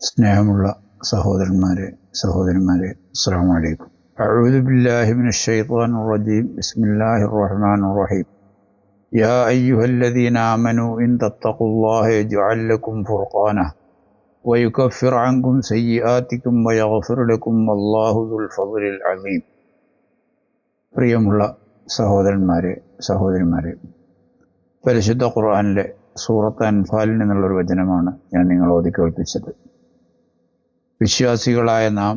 സ്നേഹമുള്ള സഹോദരന്മാരെ സഹോദരന്മാരെ അസ്സാം വലൈക്കും أعوذ بالله من الشيطان الرجيم بسم الله الرحمن الرحيم يا أيها الذين آمنوا إن تتقوا الله يجعل لكم فرقانا ويكفر عنكم سيئاتكم ويغفر لكم والله ذو الفضل العظيم പ്രിയമുള്ള സഹോദരന്മാരെ സഹോദരിമാരെ പരിശുദ്ധ ഖുർആനിലെ സൂറത്ത് അൻഫാലിൽ നിന്നുള്ളൊരു വചനമാണ് ഞാൻ നിങ്ങൾ ഓതി കേൾപ്പിച്ചത് വിശ്വാസികളായ നാം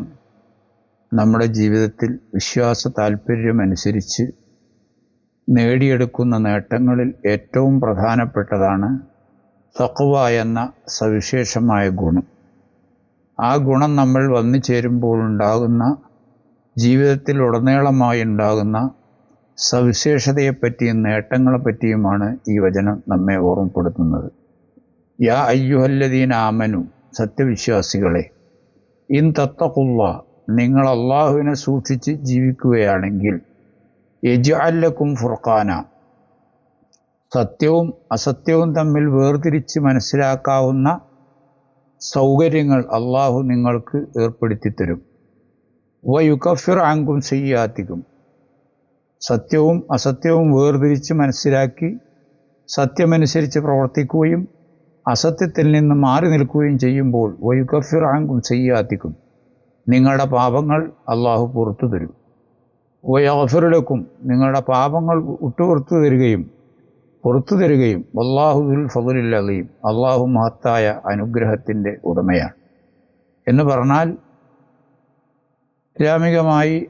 നമ്മുടെ ജീവിതത്തിൽ വിശ്വാസ താല്പര്യമനുസരിച്ച് നേടിയെടുക്കുന്ന നേട്ടങ്ങളിൽ ഏറ്റവും പ്രധാനപ്പെട്ടതാണ് തക്കുവ എന്ന സവിശേഷമായ ഗുണം. ആ ഗുണം നമ്മൾ വന്നു ചേരുമ്പോൾ ഉണ്ടാകുന്ന ജീവിതത്തിൽ ഉടനീളമായി ഉണ്ടാകുന്ന സവിശേഷതയെപ്പറ്റിയും നേട്ടങ്ങളെപ്പറ്റിയുമാണ് ഈ വചനം നമ്മെ ഓർമ്മപ്പെടുത്തുന്നത്. യാ അയ്യുഹല്ലദീൻ ആമനു സത്യവിശ്വാസികളെ ഇൻ തത്തക്കുള്ള നിങ്ങൾ അള്ളാഹുവിനെ സൂക്ഷിച്ച് ജീവിക്കുകയാണെങ്കിൽ യജാലക്കും ഫുർഖാന സത്യവും അസത്യവും തമ്മിൽ വേർതിരിച്ച് മനസ്സിലാക്കാവുന്ന സൗകര്യങ്ങൾ അള്ളാഹു നിങ്ങൾക്ക് ഏർപ്പെടുത്തി തരും വയുക്കഫിർ ആങ്കും ചെയ്യാത്തിക്കും സത്യവും അസത്യവും വേർതിരിച്ച് മനസ്സിലാക്കി സത്യമനുസരിച്ച് പ്രവർത്തിക്കുകയും അസത്യത്തിൽ നിന്ന് മാറി നിൽക്കുകയും ചെയ്യുമ്പോൾ ആങ്കും ചെയ്യാത്തിക്കും നിങ്ങളുടെ പാപങ്ങൾ അള്ളാഹു പുറത്തു തരും. വയഫിറിലക്കും നിങ്ങളുടെ പാപങ്ങൾ വിട്ടുപുറത്തു തരികയും പുറത്തു തരികയും അള്ളാഹുദുൽ അലീം അള്ളാഹു മഹത്തായ അനുഗ്രഹത്തിന്റെ ഉടമയാണ്. എന്ന് പറഞ്ഞാൽ ഇസ്ലാമികമായി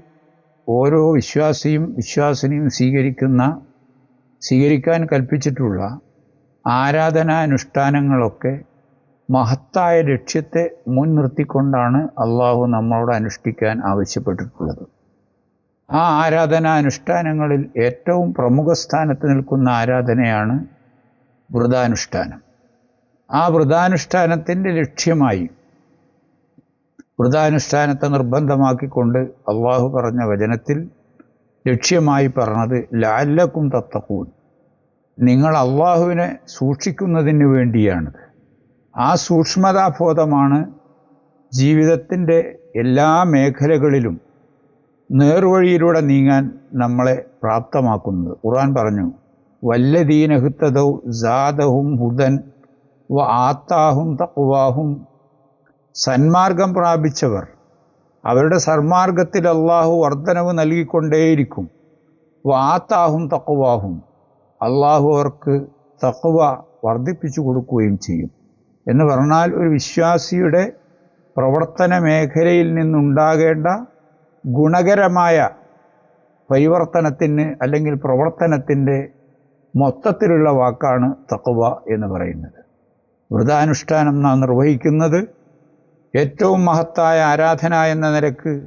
ഓരോ വിശ്വാസിയും വിശ്വാസിനിയും സ്വീകരിക്കുന്ന സ്വീകരിക്കാൻ കൽപ്പിച്ചിട്ടുള്ള ആരാധനാനുഷ്ഠാനങ്ങളൊക്കെ മഹത്തായ ലക്ഷ്യത്തെ മുൻനിർത്തിക്കൊണ്ടാണ് അള്ളാഹു നമ്മളോട് അനുഷ്ഠിക്കാൻ ആവശ്യപ്പെട്ടിട്ടുള്ളത്. ആ ആരാധനാനുഷ്ഠാനങ്ങളിൽ ഏറ്റവും പ്രമുഖ സ്ഥാനത്ത് നിൽക്കുന്ന ആരാധനയാണ് വ്രതാനുഷ്ഠാനം. ആ വ്രതാനുഷ്ഠാനത്തിന്റെ ലക്ഷ്യമായി വ്രതാനുഷ്ഠാനത്തെ നിർബന്ധമാക്കിക്കൊണ്ട് അള്ളാഹു പറഞ്ഞ വചനത്തിൽ ലക്ഷ്യമായി പറഞ്ഞത് ലാല്ലക്കും തത്തക്കൂൻ നിങ്ങൾ അള്ളാഹുവിനെ സൂക്ഷിക്കുന്നതിന് വേണ്ടിയാണിത്. ആ സൂക്ഷ്മതാബോധമാണ് ജീവിതത്തിന്റെ എല്ലാ മേഖലകളിലും നേർവഴിയിലൂടെ നീങ്ങാൻ നമ്മളെ പ്രാപ്തമാക്കുന്നത്. ഖുർആൻ പറഞ്ഞു വല്ലദീനഹുത്തതൗ ജാദഹും ഹുദൻ വ ആത്താഹും തക്വാഹും സന്മാർഗം പ്രാപിച്ചവർ അവരുടെ സന്മാർഗത്തിൽ അള്ളാഹു വർധനവ് നൽകിക്കൊണ്ടേയിരിക്കും. വാത്താഹും തക്കുവാഹും അള്ളാഹു അവർക്ക് തക്കുവ വർദ്ധിപ്പിച്ചു കൊടുക്കുകയും ചെയ്യും. എന്ന് പറഞ്ഞാൽ ഒരു വിശ്വാസിയുടെ പ്രവർത്തന മേഖലയിൽ നിന്നുണ്ടാകേണ്ട ഗുണകരമായ പരിവർത്തനത്തിന് അല്ലെങ്കിൽ പ്രവർത്തനത്തിന്റെ മൊത്തത്തിലുള്ള വാക്കാണ് തക്കുവ എന്ന് പറയുന്നത്. വ്രതാനുഷ്ഠാനം നാം നിർവഹിക്കുന്നത് ഏറ്റവും മഹത്തായ ആരാധന എന്ന നിരക്ക്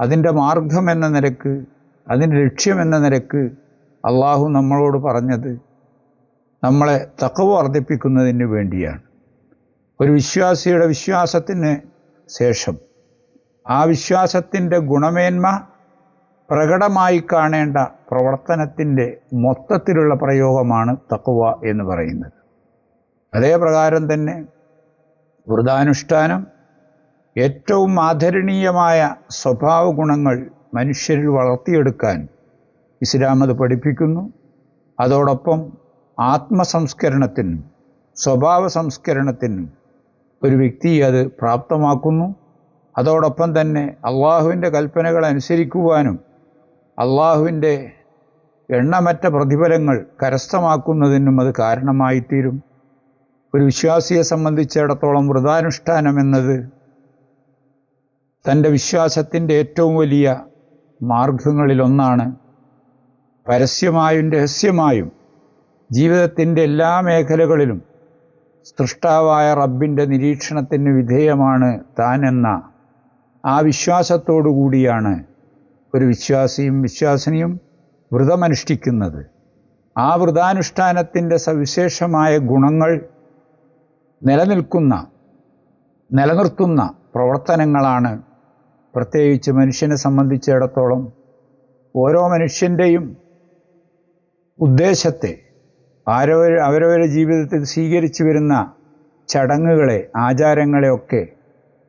അതിന്റെ മാർഗം എന്ന നിരക്ക് അതിന്റെ ലക്ഷ്യം എന്ന നിരക്ക് അള്ളാഹു നമ്മളോട് പറഞ്ഞത് നമ്മളെ തക്കവ് വർദ്ധിപ്പിക്കുന്നതിന് വേണ്ടിയാണ്. ഒരു വിശ്വാസിയുടെ വിശ്വാസത്തിന് ശേഷം ആ വിശ്വാസത്തിന്റെ ഗുണമേന്മ പ്രകടമായി കാണേണ്ട പ്രവർത്തനത്തിന്റെ മൊത്തത്തിലുള്ള പ്രയോഗമാണ് തക്കുവ എന്ന് പറയുന്നത്. അതേ പ്രകാരം തന്നെ വ്രതാനുഷ്ഠാനം ഏറ്റവും ആദരണീയമായ സ്വഭാവ ഗുണങ്ങൾ മനുഷ്യരിൽ വളർത്തിയെടുക്കാൻ ഇസ്ലാം അത് പഠിപ്പിക്കുന്നു. അതോടൊപ്പം ആത്മസംസ്കരണത്തിനും സ്വഭാവ സംസ്കരണത്തിനും ഒരു വ്യക്തി അത് പ്രാപ്തമാക്കുന്നു. അതോടൊപ്പം തന്നെ അള്ളാഹുവിന്റെ കൽപ്പനകൾ അനുസരിക്കുവാനും അള്ളാഹുവിന്റെ എണ്ണമറ്റ പ്രതിഫലങ്ങൾ കരസ്ഥമാക്കുന്നതിനും അത് കാരണമായിത്തീരും. ഒരു വിശ്വാസിയെ സംബന്ധിച്ചിടത്തോളം വ്രതാനുഷ്ഠാനം എന്നത് തന്റെ വിശ്വാസത്തിന്റെ ഏറ്റവും വലിയ മാർഗങ്ങളിലൊന്നാണ്. പരസ്യമായും രഹസ്യമായും ജീവിതത്തിന്റെ എല്ലാ മേഖലകളിലും സൃഷ്ടാവായ റബ്ബിന്റെ നിരീക്ഷണത്തിന് വിധേയമാണ് താൻ എന്ന ആ വിശ്വാസത്തോടു കൂടിയാണ് ഒരു വിശ്വാസിയും വിശ്വാസിനിയും വ്രതമനുഷ്ഠിക്കുന്നത്. ആ വ്രതാനുഷ്ഠാനത്തിന്റെ സവിശേഷമായ ഗുണങ്ങൾ നിലനിൽക്കുന്ന നിലനിർത്തുന്ന പ്രവർത്തനങ്ങളാണ് പ്രത്യേകിച്ച് മനുഷ്യനെ സംബന്ധിച്ചിടത്തോളം ഓരോ മനുഷ്യന്റെയും ഉദ്ദേശത്തെ ആരവർ അവരവരുടെ ജീവിതത്തിൽ സ്വീകരിച്ചു വരുന്ന ചടങ്ങുകളെ ആചാരങ്ങളെയൊക്കെ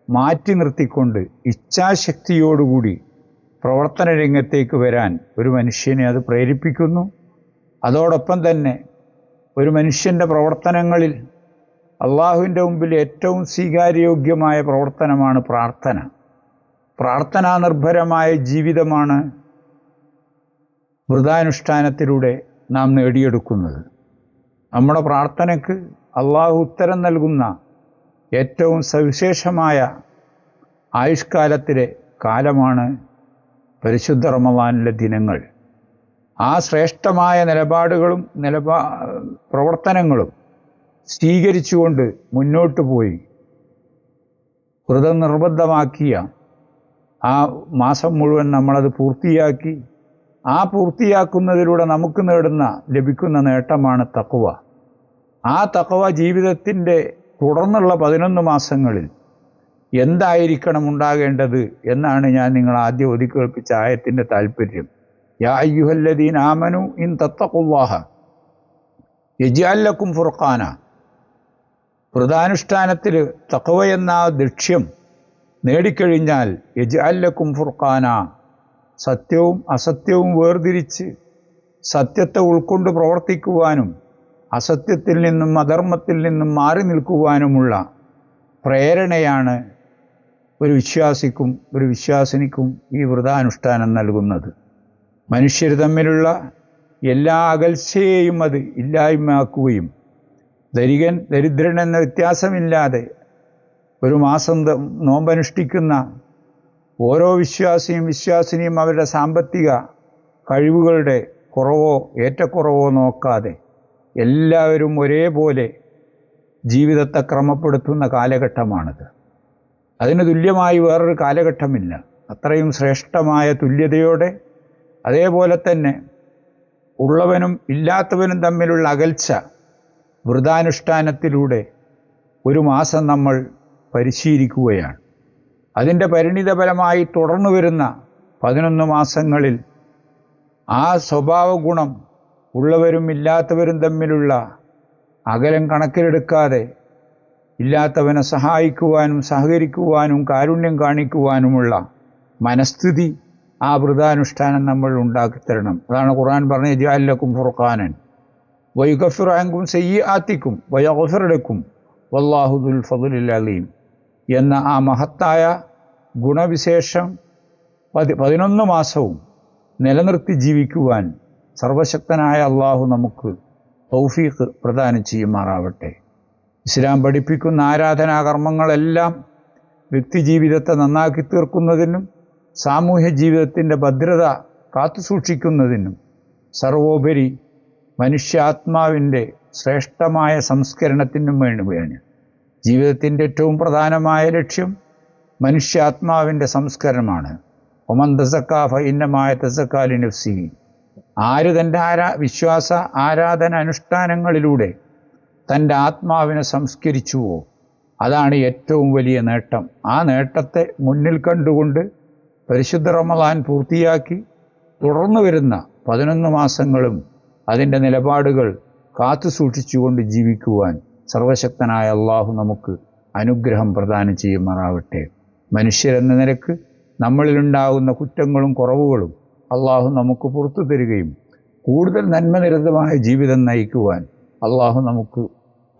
മാറ്റി നിർത്തിക്കൊണ്ട് ഇച്ഛാശക്തിയോടുകൂടി പ്രവർത്തന രംഗത്തേക്ക് വരാൻ ഒരു മനുഷ്യനെ അത് പ്രേരിപ്പിക്കുന്നു. അതോടൊപ്പം തന്നെ ഒരു മനുഷ്യന്റെ പ്രവർത്തനങ്ങളിൽ അള്ളാഹുവിന്റെ മുമ്പിൽ ഏറ്റവും സ്വീകാര്യോഗ്യമായ പ്രവർത്തനമാണ് പ്രാർത്ഥന. പ്രാർത്ഥനാ നിർഭരമായ ജീവിതമാണ് വ്രതാനുഷ്ഠാനത്തിലൂടെ നാം നേടിയെടുക്കുന്നത്. നമ്മുടെ പ്രാർത്ഥനയ്ക്ക് അള്ളാഹു ഉത്തരം നൽകുന്ന ഏറ്റവും സവിശേഷമായ ആയുഷ്കാലത്തിലെ കാലമാണ് പരിശുദ്ധ റമവാനിലെ ദിനങ്ങൾ. ആ ശ്രേഷ്ഠമായ നിലപാടുകളും നിലപാ പ്രവർത്തനങ്ങളും സ്വീകരിച്ചുകൊണ്ട് മുന്നോട്ട് പോയി. വ്രതം നിർബന്ധമാക്കിയ ആ മാസം മുഴുവൻ നമ്മളത് പൂർത്തിയാക്കി ആ പൂർത്തിയാക്കുന്നതിലൂടെ നമുക്ക് നേടുന്ന ലഭിക്കുന്ന നേട്ടമാണ് തക്കുവ ആ തക്കവ ജീവിതത്തിന്റെ തുടർന്നുള്ള പതിനൊന്ന് മാസങ്ങളിൽ എന്തായിരിക്കണം ഉണ്ടാകേണ്ടത് എന്നാണ് ഞാൻ നിങ്ങൾ ആദ്യം ഒതുക്കേൽപ്പിച്ച ആയത്തിന്റെ താല്പര്യം. യാ ആമനു ഇൻ തത്തക്കുവാഹ യജാലക്കും ഫുർഖാന. വ്രതാനുഷ്ഠാനത്തിൽ തക്കവ എന്ന ലക്ഷ്യം നേടിക്കഴിഞ്ഞാൽ യജാലക്കും ഫുർഖാന. സത്യവും അസത്യവും വേർതിരിച്ച് സത്യത്തെ ഉൾക്കൊണ്ട് പ്രവർത്തിക്കുവാനും അസത്യത്തിൽ നിന്നും അധർമ്മത്തിൽ നിന്നും മാറി നിൽക്കുവാനുമുള്ള പ്രേരണയാണ് ഒരു വിശ്വാസിക്കും ഒരു വിശ്വാസിനിക്കും ഈ വ്രതാനുഷ്ഠാനം നൽകുന്നത്. മനുഷ്യർ തമ്മിലുള്ള എല്ലാ അകൽച്ചയെയും അത് ഇല്ലായ്മയാക്കുകയും ദരികൻ ദരിദ്രൻ എന്ന വ്യത്യാസമില്ലാതെ ഒരു മാസം നോമ്പനുഷ്ഠിക്കുന്ന ഓരോ വിശ്വാസിയും വിശ്വാസിനിയും അവരുടെ സാമ്പത്തിക കഴിവുകളുടെ കുറവോ ഏറ്റക്കുറവോ നോക്കാതെ എല്ലാവരും ഒരേപോലെ ജീവിതത്തെ ക്രമപ്പെടുത്തുന്ന കാലഘട്ടമാണിത്. അതിന് തുല്യമായി വേറൊരു കാലഘട്ടമില്ല. അത്രയും ശ്രേഷ്ഠമായ തുല്യതയോടെ അതേപോലെ തന്നെ ഉള്ളവനും ഇല്ലാത്തവനും തമ്മിലുള്ള അകൽച്ച വ്രതാനുഷ്ഠാനത്തിലൂടെ ഒരു മാസം നമ്മൾ പരിശീലിക്കുകയാണ്. അതിന്റെ പരിണിതഫലമായി തുടർന്നു വരുന്ന പതിനൊന്ന് മാസങ്ങളിൽ ആ സ്വഭാവ ഗുണം ഉള്ളവരും ഇല്ലാത്തവരും തമ്മിലുള്ള അകലം കണക്കിലെടുക്കാതെ ഇല്ലാത്തവനെ സഹായിക്കുവാനും സഹകരിക്കുവാനും കാരുണ്യം കാണിക്കുവാനുമുള്ള മനസ്ഥിതി ആ വ്രതാനുഷ്ഠാനം നമ്മൾ ഉണ്ടാക്കിത്തരണം. അതാണ് ഖുർആൻ പറഞ്ഞ ജാലക്കും ഫുർഖാനൻ വൈഗഫിറാങ്കും സെയ്യ ആത്തിക്കും വയഗഫിറെടുക്കും വല്ലാഹുദുൽ ഫതുലിൽ അലീം. എന്ന ആ മഹത്തായ ഗുണവിശേഷം പതി പതിനൊന്ന് മാസവും നിലനിർത്തി ജീവിക്കുവാൻ സർവശക്തനായ അള്ളാഹു നമുക്ക് തൗഫീഖ് പ്രദാനം ചെയ്യുമാറാവട്ടെ. ഇസ്ലാം പഠിപ്പിക്കുന്ന ആരാധനാകർമ്മങ്ങളെല്ലാം വ്യക്തിജീവിതത്തെ നന്നാക്കി തീർക്കുന്നതിനും സാമൂഹ്യ ജീവിതത്തിന്റെ ഭദ്രത കാത്തുസൂക്ഷിക്കുന്നതിനും സർവോപരി മനുഷ്യാത്മാവിന്റെ ശ്രേഷ്ഠമായ സംസ്കരണത്തിനും വേണ്ടിയാണ് ജീവിതത്തിന്റെ ഏറ്റവും പ്രധാനമായ ലക്ഷ്യം മനുഷ്യാത്മാവിന്റെ സംസ്കരണമാണ്. ഒമൻ തസക്കാഫ ഫൈന്നമായ തസക്കാലി നഫ്സി. ആര് തന്റെ ആരാ വിശ്വാസ ആരാധന അനുഷ്ഠാനങ്ങളിലൂടെ തന്റെ ആത്മാവിനെ സംസ്കരിച്ചുവോ? അതാണ് ഏറ്റവും വലിയ നേട്ടം. ആ നേട്ടത്തെ മുന്നിൽ കണ്ടുകൊണ്ട് പരിശുദ്ധ റമദാൻ പൂർത്തിയാക്കി തുടർന്നു വരുന്ന പതിനൊന്ന് മാസങ്ങളും അതിന്റെ നിലപാടുകൾ കാത്തു സൂക്ഷിച്ചുകൊണ്ട് ജീവിക്കുവാൻ സർവശക്തനായ അള്ളാഹു നമുക്ക് അനുഗ്രഹം പ്രദാനം ചെയ്യുമാറാവട്ടെ. മനുഷ്യരെന്ന നിലയ്ക്ക് നമ്മളിലുണ്ടാകുന്ന കുറ്റങ്ങളും കുറവുകളും അള്ളാഹു നമുക്ക് പുറത്തു തരികയും കൂടുതൽ നന്മനിരതമായ ജീവിതം നയിക്കുവാൻ അള്ളാഹു നമുക്ക്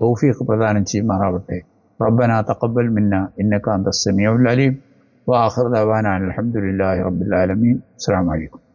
തൗഫീഖ് പ്രദാനം ചെയ്യുമാറാവട്ടെ. റബ്ബന തക്കബൽ മിന്ന ഇന്നക്കാന്ത സമീഉൽ അലീം. വാഖിർ ദവാന അൽഹംദുലില്ലാഹി റബ്ബിൽ ആലമീൻ. അസ്സലാമു അലൈക്കും.